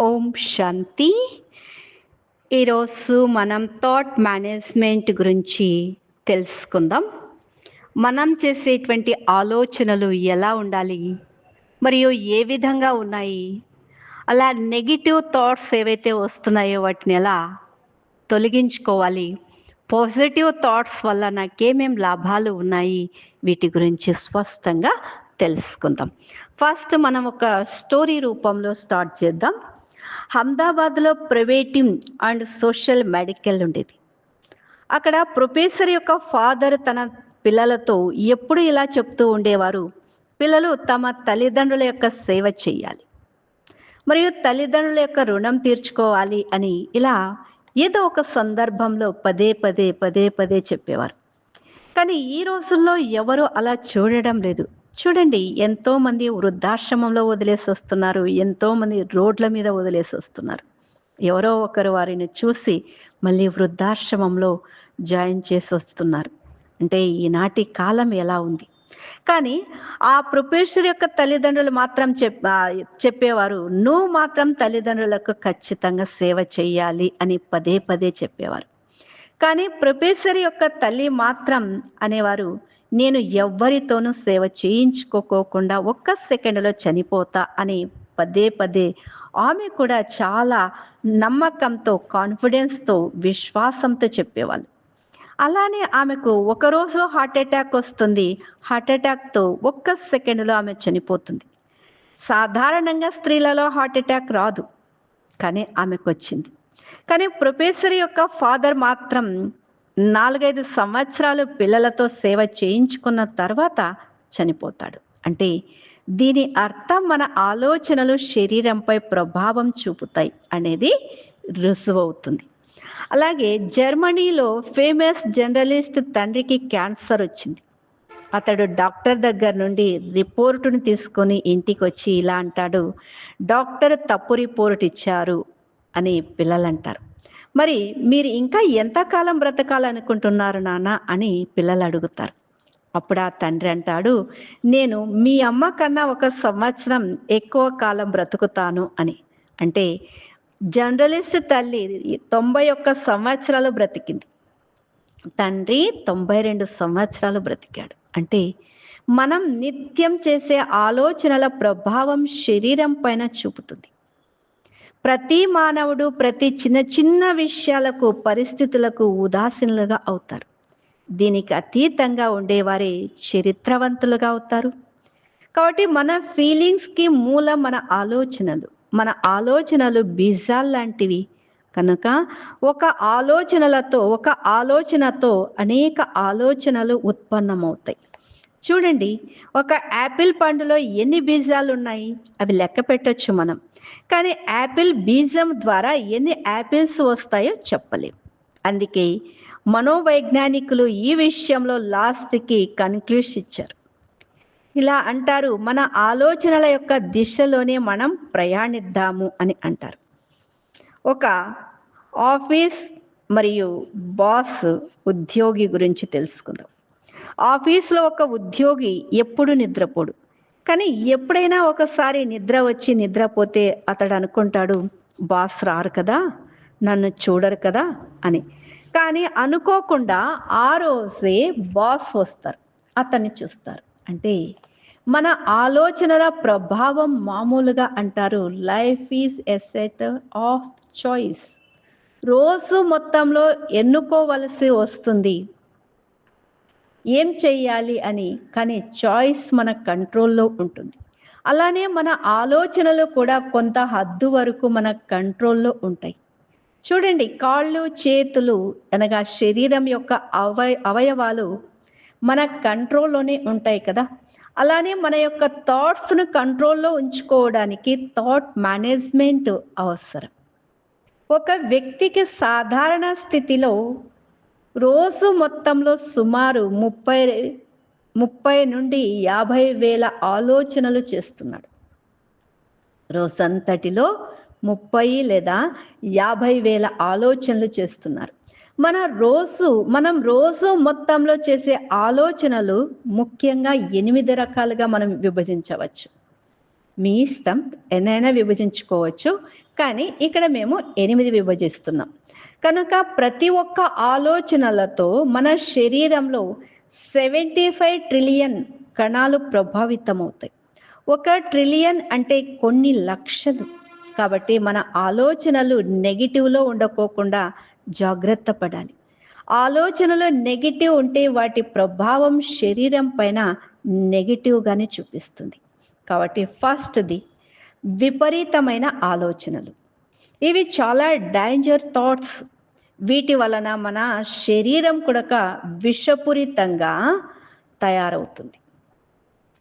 ఓం శాంతి. ఈరోజు మనం thought management గురించి తెలుసుకుందాం. మనం చేసేటువంటి ఆలోచనలు ఎలా ఉండాలి? మరియు ఏ విధంగా ఉన్నాయి? అలా నెగిటివ్ థాట్స్ ఏవైతే వస్తున్నాయో వాటిని ఎలా తొలగించుకోవాలి? పాజిటివ్ థాట్స్ వల్ల నాకేమేం లాభాలు ఉన్నాయి? వీటి గురించి స్పష్టంగా తెలుసుకుందాం. ఫస్ట్ మనం ఒక స్టోరీ రూపంలో స్టార్ట్ చేద్దాం. అహ్మదాబాద్లో ప్రైవేటింగ్ అండ్ సోషల్ మెడికల్ ఉండేది. అక్కడ ప్రొఫెసర్ యొక్క ఫాదర్ తన పిల్లలతో ఎప్పుడు ఇలా చెప్తూ ఉండేవారు పిల్లలు తమ తల్లిదండ్రుల యొక్క సేవ చేయాలి మరియు తల్లిదండ్రుల యొక్క రుణం తీర్చుకోవాలి అని ఇలా ఏదో ఒక సందర్భంలో పదే పదే పదే పదే చెప్పేవారు. కానీ ఈ రోజుల్లో ఎవరు అలా చూడడం లేదు. చూడండి ఎంతో మంది వృద్ధాశ్రమంలో వదిలేసి వస్తున్నారు ఎంతో మంది రోడ్ల మీద వదిలేసి వస్తున్నారు. ఎవరో ఒకరు వారిని చూసి మళ్ళీ వృద్ధాశ్రమంలో జాయిన్ చేసి వస్తున్నారు. అంటే ఈనాటి కాలం ఎలా ఉంది? కానీ ఆ ప్రొఫెసర్ యొక్క తల్లిదండ్రులు మాత్రం చెప్ చెప్పేవారు నువ్వు మాత్రం తల్లిదండ్రులకు ఖచ్చితంగా సేవ చేయాలి అని పదే పదే చెప్పేవారు. కానీ ప్రొఫెసర్ యొక్క తల్లి మాత్రం అనేవారు నేను ఎవ్వరితోనూ సేవ చేయించుకోకోకుండా ఒక్క సెకండ్లో చనిపోతా అని పదే పదే ఆమె కూడా చాలా నమ్మకంతో కాన్ఫిడెన్స్తో విశ్వాసంతో చెప్పేవాళ్ళు. అలానే ఆమెకు ఒకరోజు హార్ట్ అటాక్ వస్తుంది. హార్ట్ అటాక్తో ఒక్క సెకండ్లో ఆమె చనిపోతుంది. సాధారణంగా స్త్రీలలో హార్ట్ అటాక్ రాదు. కానీ ఆమెకు వచ్చింది. కానీ ప్రొఫెసర్ యొక్క ఫాదర్ మాత్రం నాలుగైదు సంవత్సరాలు పిల్లలతో సేవ చేయించుకున్న తర్వాత చనిపోతాడు. అంటే దీని అర్థం మన ఆలోచనలు శరీరంపై ప్రభావం చూపుతాయి అనేది రుజువవుతుంది అలాగే జర్మనీలో ఫేమస్ జర్నలిస్ట్ తండ్రికి క్యాన్సర్ వచ్చింది. అతడు డాక్టర్ దగ్గర నుండి రిపోర్టును తీసుకొని ఇంటికి వచ్చి ఇలా అంటాడు డాక్టర్ తప్పు రిపోర్ట్ ఇచ్చారు అని పిల్లలు అంటారు మరి మీరు ఇంకా ఎంతకాలం బ్రతకాలనుకుంటున్నారు నాన్న అని పిల్లలు అడుగుతారు. అప్పుడు ఆ తండ్రి అంటాడు నేను మీ అమ్మ కన్నా ఒక సంవత్సరం ఎక్కువ కాలం బ్రతుకుతాను అని. అంటే జర్నలిస్ట్ తల్లి తొంభై ఒక్క సంవత్సరాలు బ్రతికింది. తండ్రి తొంభై రెండు సంవత్సరాలు బ్రతికాడు. అంటే మనం నిత్యం చేసే ఆలోచనల ప్రభావం శరీరం పైన చూపుతుంది. ప్రతి మానవుడు ప్రతి చిన్న చిన్న విషయాలకు పరిస్థితులకు ఉదాసీనులుగా అవుతారు. దీనికి అతీతంగా ఉండేవారే చరిత్రవంతులుగా అవుతారు. కాబట్టి మన ఫీలింగ్స్కి మూలం మన ఆలోచనలు. మన ఆలోచనలు బీజాల్ లాంటివి. కనుక ఒక ఆలోచనలతో ఒక ఆలోచనతో అనేక ఆలోచనలు ఉత్పన్నమవుతాయి. చూడండి ఒక యాపిల్ పండులో ఎన్ని బీజాలు ఉన్నాయి? అవి లెక్క పెట్టచ్చు మనం. కానీ యాపిల్ బీజం ద్వారా ఎన్ని యాపిల్స్ వస్తాయో చెప్పలేం. అందుకే మనోవైజ్ఞానికులు ఈ విషయంలో లాస్ట్కి కన్క్లూషన్ ఇచ్చారు. ఇలా అంటారు మన ఆలోచనల యొక్క దిశలోనే మనం ప్రయాణిద్దాము అని అంటారు. ఒక ఆఫీస్ మరియు బాస్ ఉద్యోగి గురించి తెలుసుకుందాం. ఆఫీస్లో ఒక ఉద్యోగి ఎప్పుడు నిద్రపోడు? కానీ ఎప్పుడైనా ఒకసారి నిద్ర వచ్చి నిద్రపోతే అతడు అనుకుంటాడు బాస్ రారు కదా నన్ను చూడరు కదా అని. కానీ అనుకోకుండా ఆ రోజే బాస్ వస్తారు అతన్ని చూస్తారు. అంటే మన ఆలోచనల ప్రభావం మామూలుగా అంటారు life is a set of choices. రోజు మొత్తంలో ఎన్నుకోవలసి వస్తుంది ఏం చేయాలి అని కానీ చాయిస్ మన కంట్రోల్లో ఉంటుంది. అలానే మన ఆలోచనలు కూడా కొంత హద్దు వరకు మన కంట్రోల్లో ఉంటాయి. చూడండి కాళ్ళు చేతులు అనగా శరీరం యొక్క అవయ అవయవాలు మన కంట్రోల్లోనే ఉంటాయి కదా. అలానే మన యొక్క థాట్స్ను కంట్రోల్లో ఉంచుకోవడానికి థాట్ మేనేజ్మెంట్ అవసరం. ఒక వ్యక్తికి సాధారణ స్థితిలో రోజు మొత్తంలో సుమారు ముప్పై ముప్పై నుండి యాభై వేల ఆలోచనలు చేస్తున్నాడు. రోజంతటిలో ముప్పై లేదా యాభై వేల ఆలోచనలు చేస్తున్నారు. మన రోజు మనం రోజు మొత్తంలో చేసే ఆలోచనలు ముఖ్యంగా ఎనిమిది రకాలుగా మనం విభజించవచ్చు. మీ ఇష్టం ఎన్నైనా విభజించుకోవచ్చు కానీ ఇక్కడ మేము ఎనిమిది విభజిస్తున్నాం. కనుక ప్రతి ఒక్క ఆలోచనలతో మన శరీరంలో సెవెంటీ ఫైవ్ ట్రిలియన్ కణాలు ప్రభావితమవుతాయి. ఒక ట్రిలియన్ అంటే కొన్ని లక్షలు. కాబట్టి మన ఆలోచనలు నెగిటివ్లో ఉండకోకుండా జాగ్రత్త పడాలి. ఆలోచనలు నెగిటివ్ ఉంటే వాటి ప్రభావం శరీరం పైన నెగిటివ్గానే చూపిస్తుంది. కాబట్టి ఫస్ట్ది విపరీతమైన ఆలోచనలు. ఇవి చాలా డేంజర్ థాట్స్ వీటి వలన మన శరీరం కూడా విషపూరితంగా తయారవుతుంది.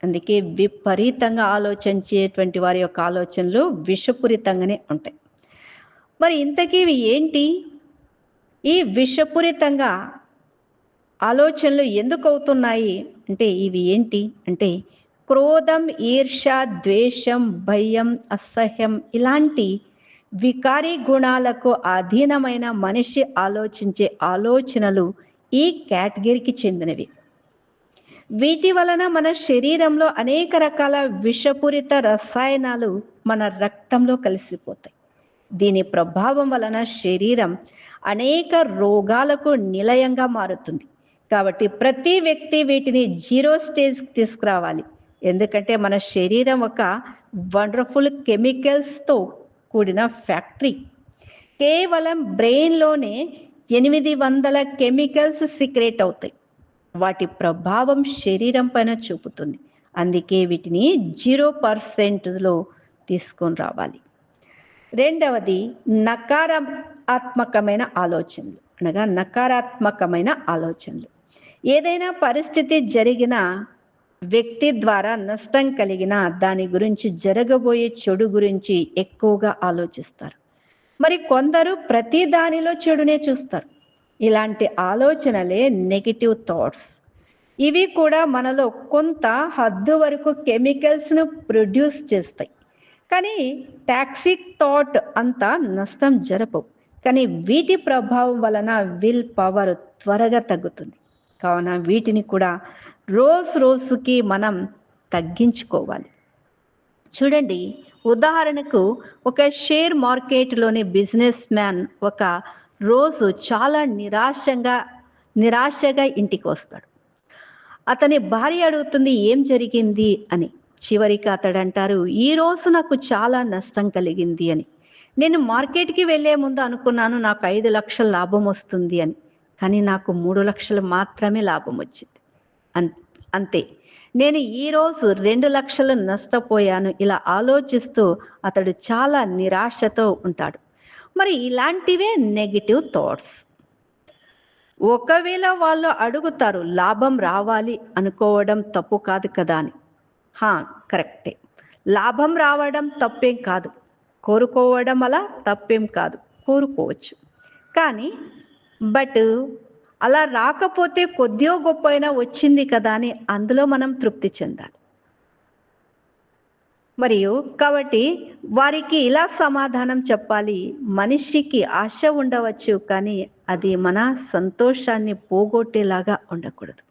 అందుకే విపరీతంగా ఆలోచించేటువంటి వారి యొక్క ఆలోచనలు విషపూరితంగానే ఉంటాయి. మరి ఇంతకీ ఇవి ఏంటి? ఈ విషపూరితంగా ఆలోచనలు ఎందుకు అవుతున్నాయి? అంటే ఇవి ఏంటి? అంటే క్రోధం ఈర్ష ద్వేషం భయం అసహ్యం ఇలాంటి వికారి గుణాలకు అధీనమైన మనిషి ఆలోచించే ఆలోచనలు ఈ కేటగిరీకి చెందినవి. వీటి వలన మన శరీరంలో అనేక రకాల విషపూరిత రసాయనాలు మన రక్తంలో కలిసిపోతాయి. దీని ప్రభావం వలన శరీరం అనేక రోగాలకు నిలయంగా మారుతుంది. కాబట్టి ప్రతి వ్యక్తి వీటిని జీరో స్టేజ్కి తీసుకురావాలి. ఎందుకంటే మన శరీరం ఒక వండర్ఫుల్ కెమికల్స్తో కూడిన ఫ్యాక్టరీ. కేవలం బ్రెయిన్లోనే ఎనిమిది వందల కెమికల్స్ సీక్రెట్ అవుతాయి. వాటి ప్రభావం శరీరం పైన చూపుతుంది. అందుకే వీటిని జీరో పర్సెంట్లో తీసుకొని రావాలి. రెండవది నకారాత్మకమైన ఆలోచనలు. అనగా నకారాత్మకమైన ఆలోచనలు. ఏదైనా పరిస్థితి జరిగినా వ్యక్తి ద్వారా నష్టం కలిగిన దాని గురించి జరగబోయే చెడు గురించి ఎక్కువగా ఆలోచిస్తారు. మరి కొందరు ప్రతి దానిలో చెడునే చూస్తారు. ఇలాంటి ఆలోచనలే నెగిటివ్ థాట్స్ ఇవి కూడా మనలో కొంత హద్దు వరకు కెమికల్స్ను ప్రొడ్యూస్ చేస్తాయి. కానీ టాక్సిక్ థాట్ అంతా నష్టం జరపవు. కానీ వీటి ప్రభావం వలన విల్ పవర్ త్వరగా తగ్గుతుంది. కావున వీటిని కూడా రోజు రోజుకి మనం తగ్గించుకోవాలి. చూడండి ఉదాహరణకు ఒక షేర్ మార్కెట్లోని బిజినెస్ మ్యాన్ ఒక రోజు చాలా నిరాశంగా నిరాశగా ఇంటికి వస్తాడు. అతని భార్య అడుగుతుంది ఏం జరిగింది? అని. చివరికి అతడు అంటారు ఈ రోజు నాకు చాలా నష్టం కలిగింది అని. నేను మార్కెట్కి వెళ్ళే ముందు అనుకున్నాను నాకు ఐదు లక్షల లాభం వస్తుంది అని. కానీ నాకు మూడు లక్షలు మాత్రమే లాభం వచ్చింది. అంతే. నేను ఈరోజు రెండు లక్షలు నష్టపోయాను ఇలా ఆలోచిస్తూ అతడు చాలా నిరాశతో ఉంటాడు. మరి ఇలాంటివే నెగిటివ్ థాట్స్ ఒకవేళ వాళ్ళు అడుగుతారు లాభం రావాలి అనుకోవడం తప్పు కాదు కదా అని. హా కరెక్టే. లాభం రావడం తప్పేం కాదు. కోరుకోవడం అలా తప్పేం కాదు. కోరుకోవచ్చు. కానీ బట్ అలా రాకపోతే కొద్దిగా గొప్ప అయినా వచ్చింది కదా అని అందులో మనం తృప్తి చెందాలి. మరియు కాబట్టి వారికి ఇలా సమాధానం చెప్పాలి మనిషికి ఆశ ఉండవచ్చు కానీ అది మన సంతోషాన్ని పోగొట్టేలాగా ఉండకూడదు.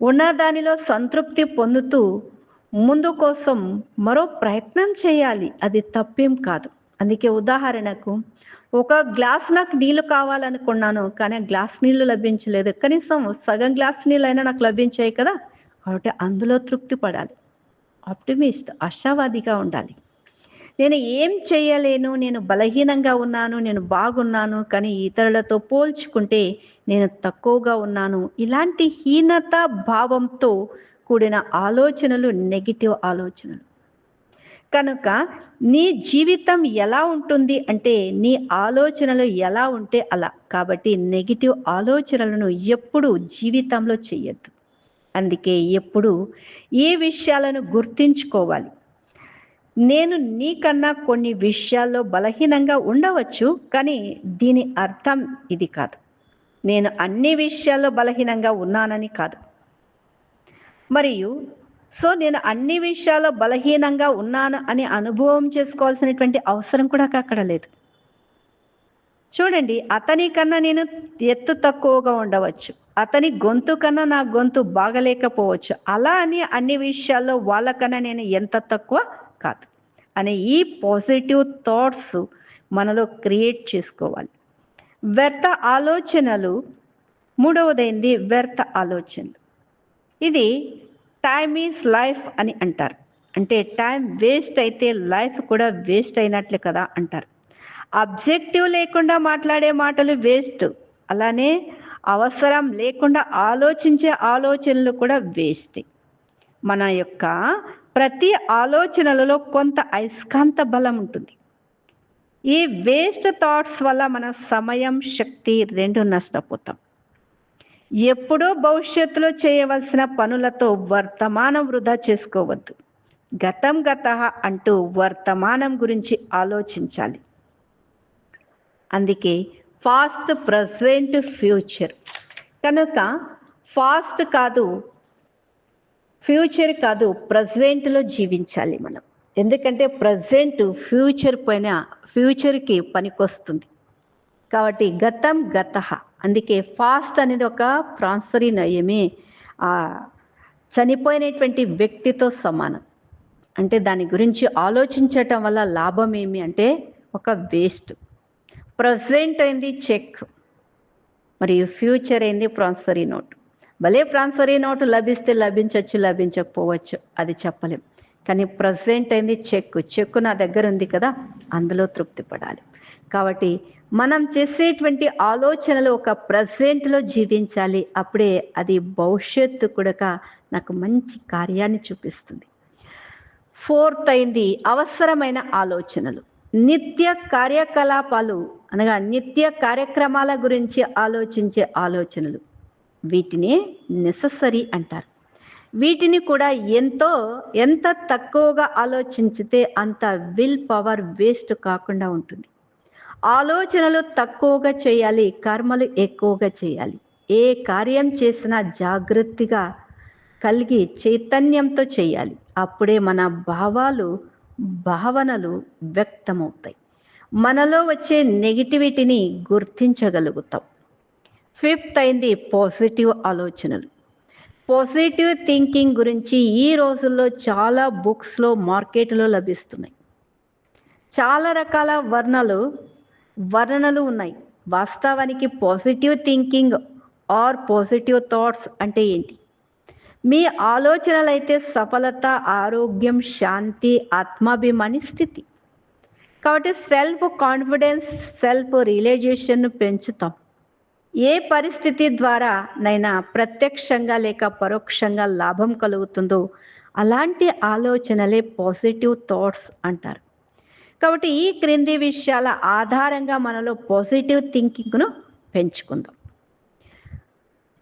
ఉన్న దానిలో సంతృప్తి పొందుతూ ముందు కోసం మరో ప్రయత్నం చేయాలి అది తప్పేం కాదు. అందుకే ఉదాహరణకు ఒక గ్లాస్ నాకు నీళ్ళు కావాలనుకున్నాను కానీ ఆ గ్లాస్ నీళ్ళు లభించలేదు. కనీసం సగం గ్లాస్ నీళ్ళు అయినా నాకు లభించాయి కదా? కాబట్టి అందులో తృప్తి పడాలి. ఆప్టిమిస్ట్ ఆశావాదిగా ఉండాలి. నేను ఏం చేయలేను నేను బలహీనంగా ఉన్నాను నేను బాగున్నాను కానీ ఇతరులతో పోల్చుకుంటే నేను తక్కువగా ఉన్నాను. ఇలాంటి హీనత భావంతో కూడిన ఆలోచనలు నెగిటివ్ ఆలోచనలు. కనుక నీ జీవితం ఎలా ఉంటుంది అంటే నీ ఆలోచనలు ఎలా ఉంటే అలా. కాబట్టి నెగిటివ్ ఆలోచనలను ఎప్పుడు జీవితంలో చెయ్యొద్దు అందుకే ఎప్పుడు ఈ విషయాలను గుర్తించుకోవాలి? నేను నీకన్నా కొన్ని విషయాల్లో బలహీనంగా ఉండవచ్చు కానీ దీని అర్థం ఇది కాదు. నేను అన్ని విషయాల్లో బలహీనంగా ఉన్నానని కాదు. మరియు సో నేను అన్ని విషయాల్లో బలహీనంగా ఉన్నాను అని అనుభవం చేసుకోవాల్సినటువంటి అవసరం కూడా అక్కడ లేదు. చూడండి అతని కన్నా నేను ఎత్తు తక్కువగా ఉండవచ్చు. అతని గొంతు కన్నా నా గొంతు బాగలేకపోవచ్చు. అలా అని అన్ని విషయాల్లో వాళ్ళకన్నా నేను ఎంత తక్కువ కాదు. అనే ఈ పాజిటివ్ థాట్స్ మనలో క్రియేట్ చేసుకోవాలి. వ్యర్థ ఆలోచనలు మూడవదైంది వ్యర్థ ఆలోచనలు. ఇది టైమ్ ఈజ్ లైఫ్ అని అంటారు. అంటే టైం వేస్ట్ అయితే లైఫ్ కూడా వేస్ట్ అయినట్లే కదా అంటారు. అబ్జెక్టివ్ లేకుండా మాట్లాడే మాటలు వేస్ట్ అలానే అవసరం లేకుండా ఆలోచించే ఆలోచనలు కూడా వేస్ట్ మన యొక్క ప్రతి ఆలోచనలలో కొంత అయస్కాంత బలం ఉంటుంది. ఈ వేస్ట్ థాట్స్ వల్ల మన సమయం శక్తి రెండు నష్టపోతాం. ఎప్పుడో భవిష్యత్తులో చేయవలసిన పనులతో వర్తమానం వృధా చేసుకోవద్దు. గతం గత అంటూ వర్తమానం గురించి ఆలోచించాలి. అందుకే ఫాస్ట్ ప్రజెంట్ ఫ్యూచర్. కనుక ఫాస్ట్ కాదు ఫ్యూచర్ కాదు ప్రజెంట్లో జీవించాలి మనం. ఎందుకంటే ప్రజెంట్ ఫ్యూచర్ పైన ఫ్యూచర్కి పనికొస్తుంది. కాబట్టి గతం గత. అందుకే ఫాస్ట్ అనేది ఒక ప్రాన్సరీ నయమే. ఆ చనిపోయినటువంటి వ్యక్తితో సమానం. అంటే దాని గురించి ఆలోచించటం వల్ల లాభం ఏమి అంటే ఒక వేస్ట్ ప్రజెంట్ అయింది చెక్ మరియు ఫ్యూచర్ అయింది ప్రాన్సరీ నోట్. భలే ప్రాన్సరీ నోటు లభిస్తే లభించవచ్చు లభించకపోవచ్చు అది చెప్పలేం. కానీ ప్రజెంట్ అయింది చెక్ చెక్ నా దగ్గర ఉంది కదా అందులో తృప్తి పడాలి. కాబట్టి మనం చేసేటువంటి ఆలోచనలు ఒక ప్రజెంట్లో జీవించాలి. అప్పుడే అది భవిష్యత్తు కూడా నాకు మంచి కార్యాన్ని చూపిస్తుంది. ఫోర్త్ అయింది అవసరమైన ఆలోచనలు. నిత్య కార్యకలాపాలు అనగా నిత్య కార్యక్రమాల గురించి ఆలోచించే ఆలోచనలు. వీటిని నెససరీ అంటారు. వీటిని కూడా ఎంతో ఎంత తక్కువగా ఆలోచించితే అంత విల్ పవర్ వేస్ట్ కాకుండా ఉంటుంది. ఆలోచనలు తక్కువగా చేయాలి కర్మలు ఎక్కువగా చేయాలి. ఏ కార్యం చేసినా జాగ్రత్తగా కలిగి చైతన్యంతో చేయాలి. అప్పుడే మన భావాలు భావనలు వ్యక్తమవుతాయి. మనలో వచ్చే నెగిటివిటీని గుర్తించగలుగుతాం. ఫిఫ్త్ అయింది పాజిటివ్ ఆలోచనలు. పాజిటివ్ థింకింగ్ గురించి ఈ రోజుల్లో చాలా బుక్స్లో మార్కెట్లో లభిస్తున్నాయి. చాలా రకాల వర్ణలు వర్ణనలు ఉన్నాయి. వాస్తవానికి positive thinking or positive thoughts అంటే ఏంటి? మీ ఆలోచనలు అయితే సఫలత ఆరోగ్యం శాంతి ఆత్మాభిమాని స్థితి. కాబట్టి సెల్ఫ్ కాన్ఫిడెన్స్ సెల్ఫ్ రియలైజేషన్ను పెంచుతాం. ఏ పరిస్థితి ద్వారా నైనా ప్రత్యక్షంగా లేక పరోక్షంగా లాభం కలుగుతుందో అలాంటి ఆలోచనలే పాజిటివ్ థాట్స్ అంటారు. కాబట్టి ఈ క్రింది విషయాల ఆధారంగా మనలో పాజిటివ్ థింకింగ్ను పెంచుకుందాం.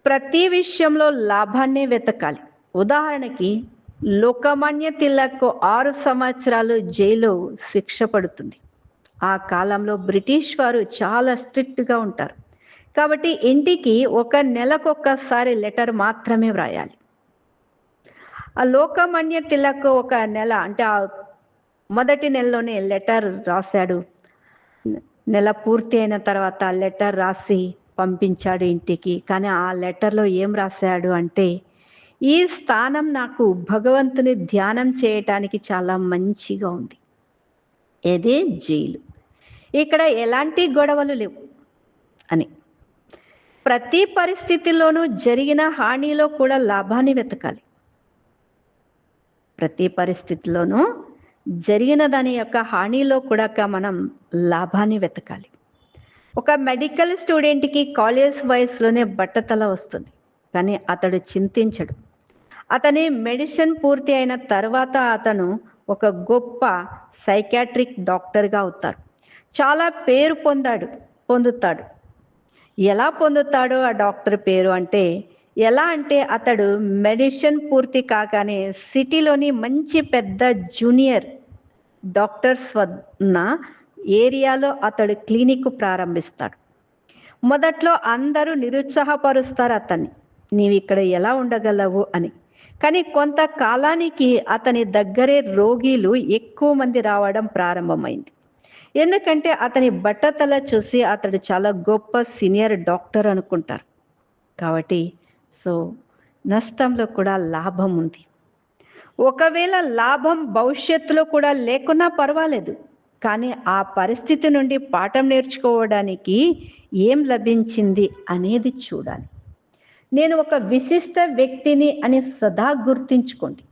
ప్రతి విషయంలో లాభాన్నే వెతకాలి. ఉదాహరణకి లోకమాన్య తిలక్ ఆరు సంవత్సరాలు జైలు శిక్ష పడుతుంది. ఆ కాలంలో బ్రిటిష్ వారు చాలా స్ట్రిక్ట్గా ఉంటారు. కాబట్టి ఇంటికి ఒక నెలకొక్కసారి లెటర్ మాత్రమే వ్రాయాలి. ఆ లోకమాన్య తిలక్ ఒక నెల అంటే ఆ మొదటి నెలలోనే లెటర్ రాశాడు. నెల పూర్తి అయిన తర్వాత లెటర్ రాసి పంపించాడు ఇంటికి. కానీ ఆ లెటర్లో ఏం రాశాడు అంటే ఈ స్థానం నాకు భగవంతుని ధ్యానం చేయటానికి చాలా మంచిగా ఉంది. ఏదే? జైలు. ఇక్కడ ఎలాంటి గొడవలు లేవు అని. ప్రతి పరిస్థితిలోనూ జరిగిన హానిలో కూడా లాభాన్ని వెతకాలి. ప్రతి పరిస్థితిలోనూ జరిగిన దాని యొక్క హానిలో కూడా మనం లాభాన్ని వెతకాలి. ఒక మెడికల్ స్టూడెంట్కి కాలేజ్ వయసులోనే బట్టతల వస్తుంది కానీ అతడు చింతించడు. అతని మెడిసిన్ పూర్తి అయిన తర్వాత అతను ఒక గొప్ప సైకాట్రిక్ డాక్టర్గా అవుతారు. చాలా పేరు పొందాడు పొందుతాడు. ఎలా పొందుతాడో ఆ డాక్టర్ పేరు అంటే ఎలా అంటే అతడు మెడిసిన్ పూర్తి కాగానే సిటీలోని మంచి పెద్ద జూనియర్ డాక్టర్స్ వద్ద ఏరియాలో అతడు క్లినిక్ ప్రారంభిస్తాడు. మొదట్లో అందరూ నిరుత్సాహపరుస్తారు అతన్ని. నీవు ఇక్కడ ఎలా ఉండగలవు? అని. కానీ కొంతకాలానికి అతని దగ్గరే రోగిలు ఎక్కువ మంది రావడం ప్రారంభమైంది. ఎందుకంటే అతని బట్టతల చూసి అతడు చాలా గొప్ప సీనియర్ డాక్టర్ అనుకుంటారు. కాబట్టి సో నష్టంలో కూడా లాభం ఉంది. ఒకవేళ లాభం భవిష్యత్తులో కూడా లేకున్నా పర్వాలేదు. కానీ ఆ పరిస్థితి నుండి పాఠం నేర్చుకోవడానికి ఏం లభించింది అనేది చూడాలి. నేను ఒక విశిష్ట వ్యక్తిని అని సదా గుర్తించుకోండి.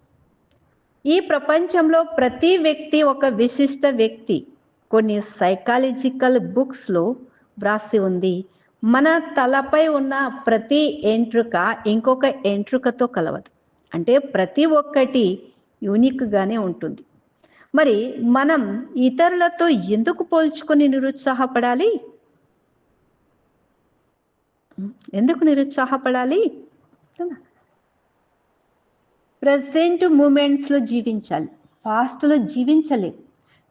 ఈ ప్రపంచంలో ప్రతి వ్యక్తి ఒక విశిష్ట వ్యక్తి. కొన్ని సైకాలజికల్ బుక్స్లో వ్రాసి ఉంది. మన తలపై ఉన్న ప్రతి ఎంట్రుక ఇంకొక ఎంట్రుకతో కలవదు. అంటే ప్రతి ఒక్కటి యూనిక్గానే ఉంటుంది. మరి మనం ఇతరులతో ఎందుకు పోల్చుకొని నిరుత్సాహపడాలి? ఎందుకు నిరుత్సాహపడాలి? ప్రజెంట్ మూమెంట్స్లో జీవించాలి. ఫాస్ట్లో జీవించలేం.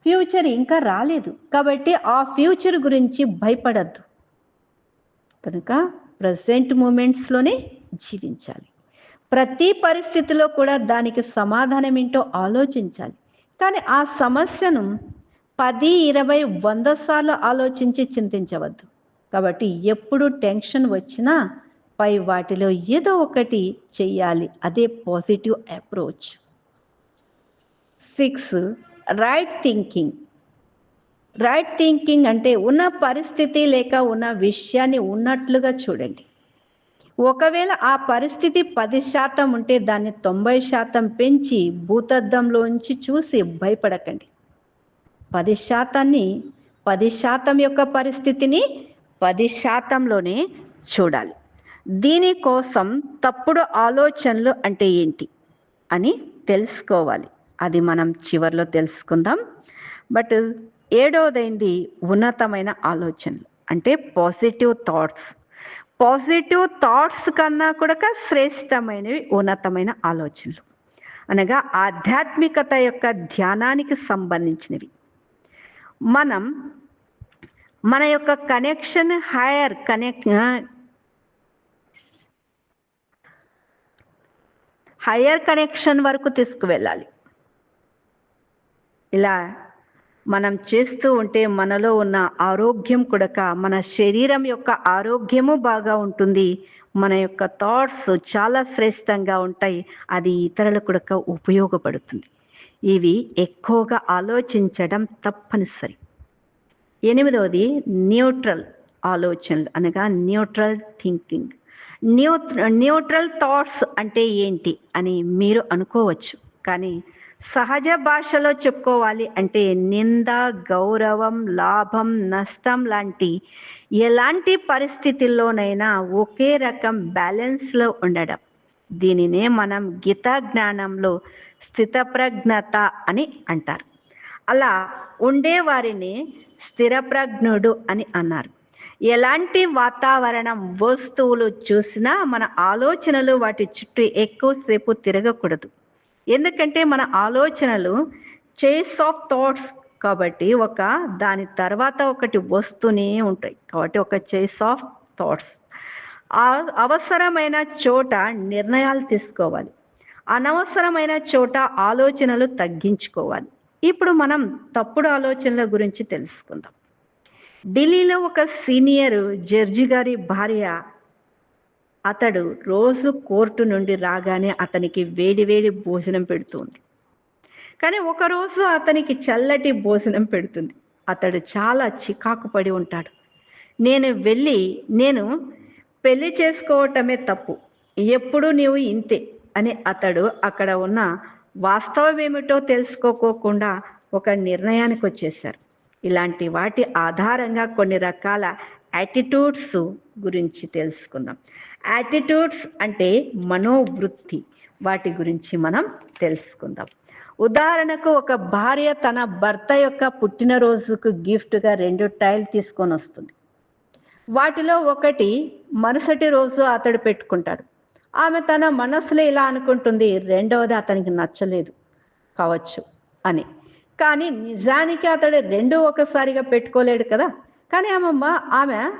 ఫ్యూచర్ ఇంకా రాలేదు. కాబట్టి ఆ ఫ్యూచర్ గురించి భయపడద్దు. కనుక ప్రజెంట్ మూమెంట్స్లోనే జీవించాలి. ప్రతి పరిస్థితిలో కూడా దానికి సమాధానం ఏంటో ఆలోచించాలి. కానీ ఆ సమస్యను పది ఇరవై వంద సార్లు ఆలోచించి చింతించవద్దు. కాబట్టి ఎప్పుడు టెన్షన్ వచ్చినా పై వాటిలో ఏదో ఒకటి చెయ్యాలి. అదే positive approach. Six right thinking right thinking అంటే ఉన్న పరిస్థితి లేక ఉన్న విషయాన్ని ఉన్నట్లుగా చూడండి. ఒకవేళ ఆ పరిస్థితి పది శాతం ఉంటే దాన్ని తొంభై శాతం పెంచి భూతద్దంలోంచి చూసి భయపడకండి. పది శాతాన్ని పది శాతం యొక్క పరిస్థితిని పది శాతంలోనే చూడాలి. దీనికోసం తప్పుడు ఆలోచనలు అంటే ఏంటి అని తెలుసుకోవాలి. అది మనం చివరిలో తెలుసుకుందాం. బట్ ఏడవదైంది ఉన్నతమైన ఆలోచనలు. అంటే పాజిటివ్ థాట్స్. పాజిటివ్ థాట్స్ కన్నా కూడా శ్రేష్టమైనవి ఉన్నతమైన ఆలోచనలు. అనగా ఆధ్యాత్మికత యొక్క ధ్యానానికి సంబంధించినవి. మనం మన యొక్క connection higher connect higher connection వరకు తీసుకువెళ్ళాలి. ఇలా మనం చేస్తూ ఉంటే మనలో ఉన్న ఆరోగ్యం కూడా మన శరీరం యొక్క ఆరోగ్యము బాగా ఉంటుంది. మన యొక్క థాట్స్ చాలా శ్రేష్టంగా ఉంటాయి. అది ఇతరులకు కూడా ఉపయోగపడుతుంది. ఇవి ఎక్కువగా ఆలోచించడం తప్పనిసరి. ఎనిమిదవది న్యూట్రల్ ఆలోచనలు అనగా neutral thinking new neutral thoughts అంటే ఏంటి అని మీరు అనుకోవచ్చు. కానీ సహజ భాషలో చెప్పుకోవాలి అంటే నింద గౌరవం లాభం నష్టం లాంటి ఎలాంటి పరిస్థితుల్లోనైనా ఒకే రకం బ్యాలెన్స్లో ఉండడం. దీనినే మనం గీతా జ్ఞానంలో స్థితప్రజ్ఞత అని అంటారు. అలా ఉండేవారిని స్థిరప్రజ్ఞుడు అని అన్నారు. ఎలాంటి వాతావరణం వస్తువులు చూసినా మన ఆలోచనలు వాటి చుట్టూ ఎక్కువసేపు తిరగకూడదు. ఎందుకంటే మన ఆలోచనలు చేస్ ఆఫ్ థాట్స్ కాబట్టి ఒక దాని తర్వాత ఒకటి వస్తూనే ఉంటాయి. కాబట్టి ఒక చేస్ ఆఫ్ థాట్స్ అవసరమైన చోట నిర్ణయాలు తీసుకోవాలి. అనవసరమైన చోట ఆలోచనలు తగ్గించుకోవాలి. ఇప్పుడు మనం తప్పుడు ఆలోచనల గురించి తెలుసుకుందాం. ఢిల్లీలో ఒక సీనియర్ జడ్జి గారి భార్య అతడు రోజు కోర్టు నుండి రాగానే అతనికి వేడి వేడి భోజనం పెడుతుంది. కానీ ఒకరోజు అతనికి చల్లటి భోజనం పెడుతుంది. అతడు చాలా చికాకు పడి ఉంటాడు. నేను వెళ్ళి నేను పెళ్ళి చేసుకోవటమే తప్పు. ఎప్పుడు నీవు ఇంతే అని అతడు అక్కడ ఉన్న వాస్తవం ఏమిటో తెలుసుకోకోకుండా ఒక నిర్ణయానికి వచ్చేశారు. ఇలాంటి వాటి ఆధారంగా కొన్ని రకాల యాటిట్యూడ్స్ గురించి తెలుసుకుందాం. యాటిట్యూడ్స్ అంటే మనోవృత్తి. వాటి గురించి మనం తెలుసుకుందాం. ఉదాహరణకు ఒక భార్య తన భర్త యొక్క పుట్టినరోజుకు గిఫ్ట్గా రెండు టైల్ తీసుకొని వస్తుంది. వాటిలో ఒకటి మరుసటి రోజు అతడు పెట్టుకుంటాడు. ఆమె తన మనసులో ఇలా అనుకుంటుంది రెండవది అతనికి నచ్చలేదు కావచ్చు అని. కానీ నిజానికి అతడు రెండు ఒకసారిగా పెట్టుకోలేడు కదా. కానీ ఆమె ఆమె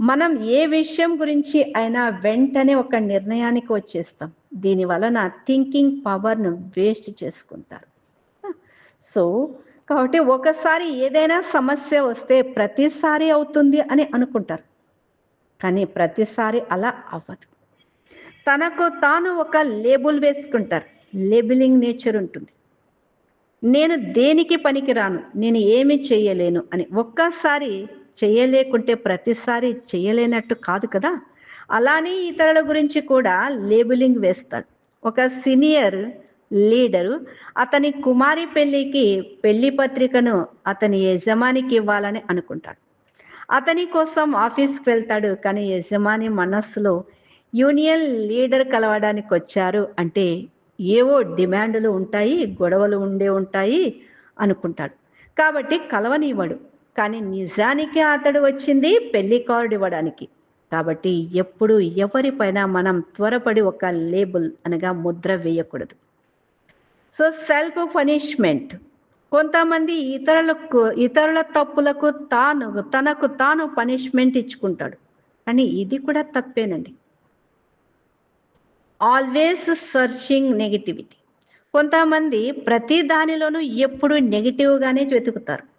మనం ఏ విషయం గురించి అయినా వెంటనే ఒక నిర్ణయానికి వచ్చేస్తాం. దీని వలన థింకింగ్ పవర్ను వేస్ట్ చేసుకుంటారు. సో కాబట్టి ఒకసారి ఏదైనా సమస్య వస్తే ప్రతిసారి అవుతుంది అని అనుకుంటారు. కానీ ప్రతిసారి అలా అవ్వదు. తనకు తాను ఒక లేబుల్ వేసుకుంటారు. లేబులింగ్ నేచర్ ఉంటుంది. నేను దేనికి పనికిరాను? నేను ఏమి చేయలేను? అని ఒక్కసారి చేయలేకుంటే ప్రతిసారి చేయలేనట్టు కాదు కదా? అలానే ఇతరుల గురించి కూడా లేబులింగ్ వేస్తాడు. ఒక సీనియర్ లీడరు అతని కుమారి పెళ్ళికి పెళ్ళి పత్రికను అతని యజమానికి ఇవ్వాలని అనుకుంటాడు. అతని కోసం ఆఫీస్కి వెళ్తాడు కానీ యజమాని మనస్సులో యూనియన్ లీడర్ కలవడానికి వచ్చారు అంటే ఏవో డిమాండ్లు ఉంటాయి గొడవలు ఉండే ఉంటాయి అనుకుంటాడు. కాబట్టి కలవనివ్వడు. కానీ నిజానికి అతడు వచ్చింది పెళ్ళి కార్డు ఇవ్వడానికి. కాబట్టి ఎప్పుడు ఎవరిపైన మనం త్వరపడి ఒక లేబుల్ అనగా ముద్ర వేయకూడదు. So self punishment. కొంతమంది ఇతరులకు ఇతరుల తప్పులకు తాను తనకు తాను పనిష్మెంట్ ఇచ్చుకుంటాడు. కానీ ఇది కూడా తప్పేనండి. Always searching negativity. కొంతమంది ప్రతి దానిలోనూ ఎప్పుడు నెగిటివ్గానే వెతుకుతారు.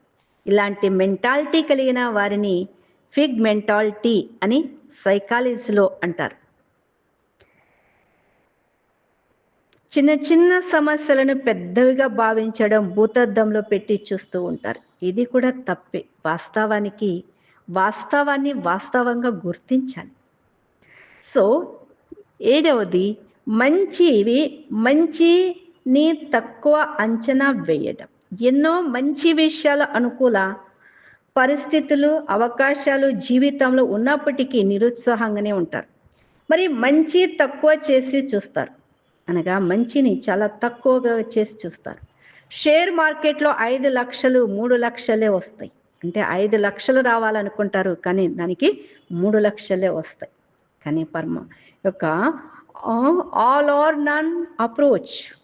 ఇలాంటి మెంటాలిటీ కలిగిన వారిని ఫిగ్ మెంటాలిటీ అని సైకాలజీలో అంటారు. చిన్న చిన్న సమస్యలను పెద్దవిగా భావించడం భూతద్దంలో పెట్టి చూస్తూ ఉంటారు. ఇది కూడా తప్పే. వాస్తవానికి వాస్తవాన్ని వాస్తవంగా గుర్తించాలి. సో ఏడవది మంచివి మంచిని తక్కువ అంచనా వేయడం. ఎన్నో మంచి విషయాలు అనుకూల పరిస్థితులు అవకాశాలు జీవితంలో ఉన్నప్పటికీ నిరుత్సాహంగానే ఉంటారు. మరి మంచి తక్కువ చేసి చూస్తారు. అనగా మంచిని చాలా తక్కువగా చేసి చూస్తారు. షేర్ మార్కెట్లో ఐదు లక్షలు మూడు లక్షలే వస్తాయి. అంటే ఐదు లక్షలు రావాలనుకుంటారు కానీ దానికి మూడు లక్షలే వస్తాయి. కానీ పరమ యొక్క ఆల్ ఆర్ నన్ అప్రోచ్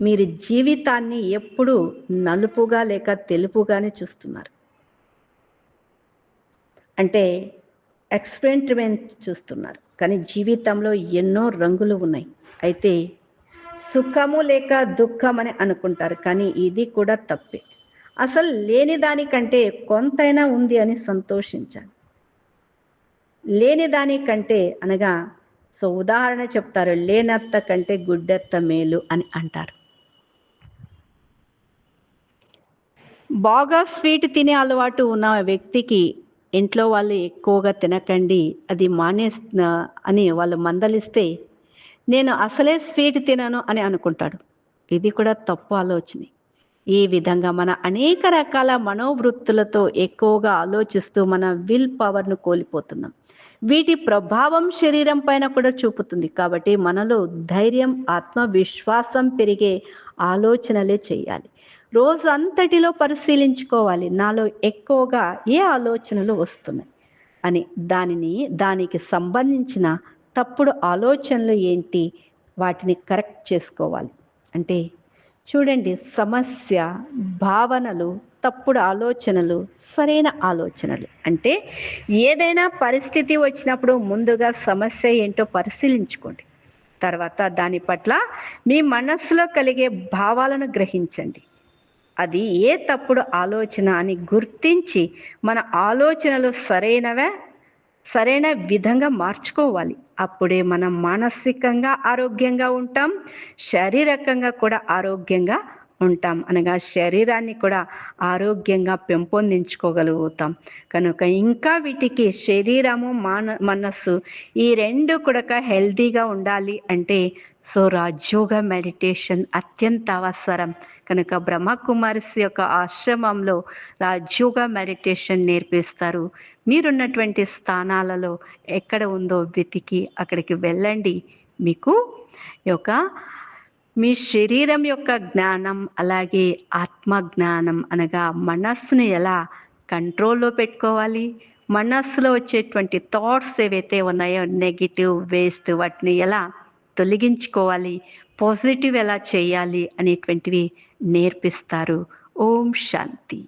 మీరు జీవితాన్ని ఎప్పుడు నలుపుగా లేక తెలుపుగానే చూస్తున్నారు. అంటే ఎక్స్పెరిమెంట్ చూస్తున్నారు. కానీ జీవితంలో ఎన్నో రంగులు ఉన్నాయి. అయితే సుఖము లేక దుఃఖం అని అనుకుంటారు. కానీ ఇది కూడా తప్పే. అసలు లేని దానికంటే కొంతైనా ఉంది అని సంతోషించాలి. లేని దానికంటే అనగా సో ఉదాహరణ చెప్తారు లేనత్త కంటే గుడ్డెత్త మేలు అని అంటారు. బాగా స్వీట్ తినే అలవాటు ఉన్న వ్యక్తికి ఇంట్లో వాళ్ళు ఎక్కువగా తినకండి అది మానే అని వాళ్ళు మందలిస్తే నేను అసలే స్వీట్ తినను అని అనుకుంటాడు. ఇది కూడా తప్పు ఆలోచన. ఈ విధంగా మన అనేక రకాల మనోవృత్తులతో ఎక్కువగా ఆలోచిస్తూ మన విల్ పవర్ను కోల్పోతున్నాం. వీటి ప్రభావం శరీరం పైన కూడా చూపుతుంది కాబట్టి మనలో ధైర్యం ఆత్మవిశ్వాసం పెరిగే ఆలోచనలే చేయాలి. రోజు అంతటిలో పరిశీలించుకోవాలి. నాలో ఎక్కువగా ఏ ఆలోచనలు వస్తున్నాయి? అని దానిని దానికి సంబంధించిన తప్పుడు ఆలోచనలు ఏంటి? వాటిని కరెక్ట్ చేసుకోవాలి. అంటే చూడండి సమస్య భావనలు తప్పుడు ఆలోచనలు సరైన ఆలోచనలు. అంటే ఏదైనా పరిస్థితి వచ్చినప్పుడు ముందుగా సమస్య ఏంటో పరిశీలించుకోండి. తర్వాత దాని పట్ల మీ మనస్సులో కలిగే భావాలను గ్రహించండి. అది ఏ తప్పుడు ఆలోచన అని గుర్తించి మన ఆలోచనలు సరైనవే సరైన విధంగా మార్చుకోవాలి. అప్పుడే మనం మానసికంగా ఆరోగ్యంగా ఉంటాం శారీరకంగా కూడా ఆరోగ్యంగా ఉంటాం. అనగా శరీరాన్ని కూడా ఆరోగ్యంగా పెంపొందించుకోగలుగుతాం. కనుక ఇంకా వీటికి శరీరము మాన మనస్సు ఈ రెండు కూడా హెల్తీగా ఉండాలి అంటే సో రాజ్యోగ మెడిటేషన్ అత్యంత అవసరం కనుక బ్రహ్మకుమారిస్ యొక్క ఆశ్రమంలో రాజ్యోగ మెడిటేషన్ నేర్పిస్తారు. మీరున్నటువంటి స్థానాలలో ఎక్కడ ఉందో వెతికి అక్కడికి వెళ్ళండి. మీకు యొక్క మీ శరీరం యొక్క జ్ఞానం అలాగే ఆత్మ జ్ఞానం అనగా మనస్సును ఎలా కంట్రోల్లో పెట్టుకోవాలి? మనస్సులో వచ్చేటువంటి థాట్స్ ఏవైతే ఉన్నాయో నెగిటివ్ వేస్ట్ వాటిని ఎలా తొలగించుకోవాలి. పాజిటివ్ ఎలా చేయాలి అనేటువంటివి నేర్పిస్తారు. ఓం శాంతి.